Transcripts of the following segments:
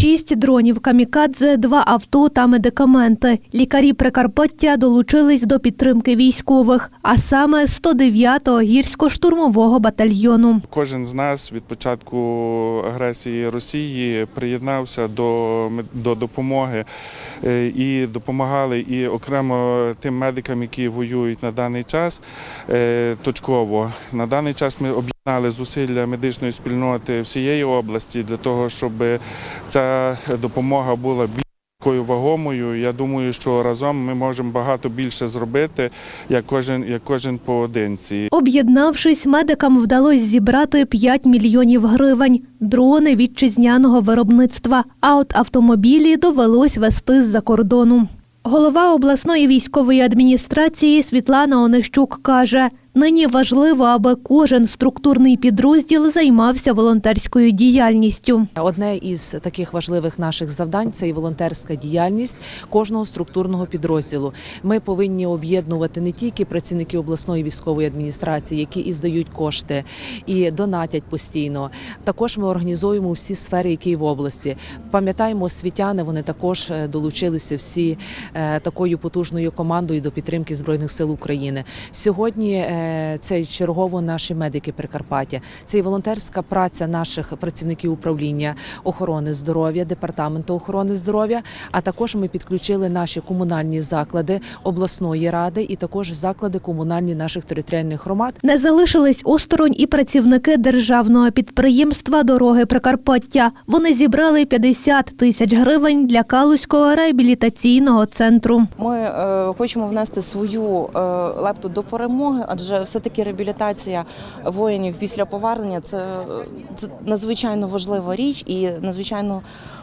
Шість дронів камікадзе, два авто та медикаменти. Лікарі Прикарпаття долучились до підтримки військових, а саме 109-го гірсько-штурмового батальйону. Кожен з нас від початку агресії Росії приєднався до, до допомоги е, і допомагали і окремо тим медикам, які воюють на даний час е, точково. На даний час ми об'єднали зусилля медичної спільноти всієї області для того, щоб ця допомога була більш вагомою. Я думаю, що разом ми можемо багато більше зробити, як кожен, як кожен поодинці. Об'єднавшись, медикам вдалося зібрати 5 мільйонів гривень, дрони вітчизняного виробництва, а от автомобілі довелось вести з-за кордону. Голова обласної військової адміністрації Світлана Онищук каже, нині важливо, аби кожен структурний підрозділ займався волонтерською діяльністю. Одне із таких важливих наших завдань це і волонтерська діяльність кожного структурного підрозділу. Ми повинні об'єднувати не тільки працівники обласної військової адміністрації, які і здають кошти, і донатять постійно. Також ми організуємо всі сфери, які в області. Пам'ятаємо, освітяни вони також е, долучилися всі е, такою потужною командою до підтримки збройних сил України. Сьогодні е, це чергово наші медики Прикарпаття. Це і волонтерська праця наших працівників управління охорони здоров'я, департаменту охорони здоров'я. А також ми підключили наші комунальні заклади обласної ради і також заклади комунальні наших територіальних громад. Не залишились осторонь і працівники державного підприємства Дороги Прикарпаття. Вони зібрали 50 тисяч гривень для Калузького реабілітаційного центру. Ми е, хочемо внести свою е, лепту до перемоги, адже все-таки реабілітація воїнів після повернення це, це надзвичайно важлива річ і надзвичайно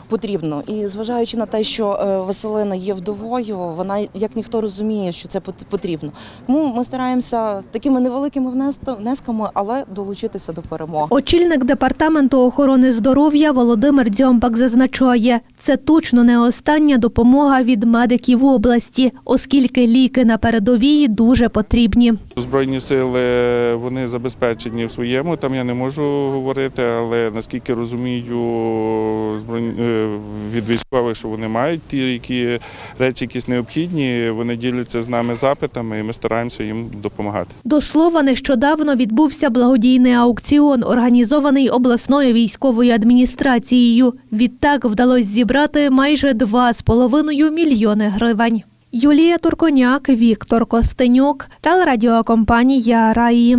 потрібно. І зважаючи на те, що е, Василина є вдовою, вона як ніхто розуміє, що це пот- потрібно. Тому ми стараємося такими невеликими внес- внесками, але долучитися до перемоги. Очільник департаменту охорони здоров'я Володимир Дзьомбак зазначає, це точно не остання допомога від медиків області, оскільки ліки на передовій дуже потрібні. Збройні сили вони забезпечені в своєму. Там я не можу говорити, але наскільки розумію збройні е, від військових, що вони мають ті, які речі, якісь необхідні, вони діляться з нами запитами, і ми стараємося їм допомагати. До слова, нещодавно відбувся благодійний аукціон, організований обласною військовою адміністрацією. Відтак вдалося зібрати майже 2,5 мільйони гривень. Юлія Турконяк, Віктор Костенюк, телерадіокомпанія Раї.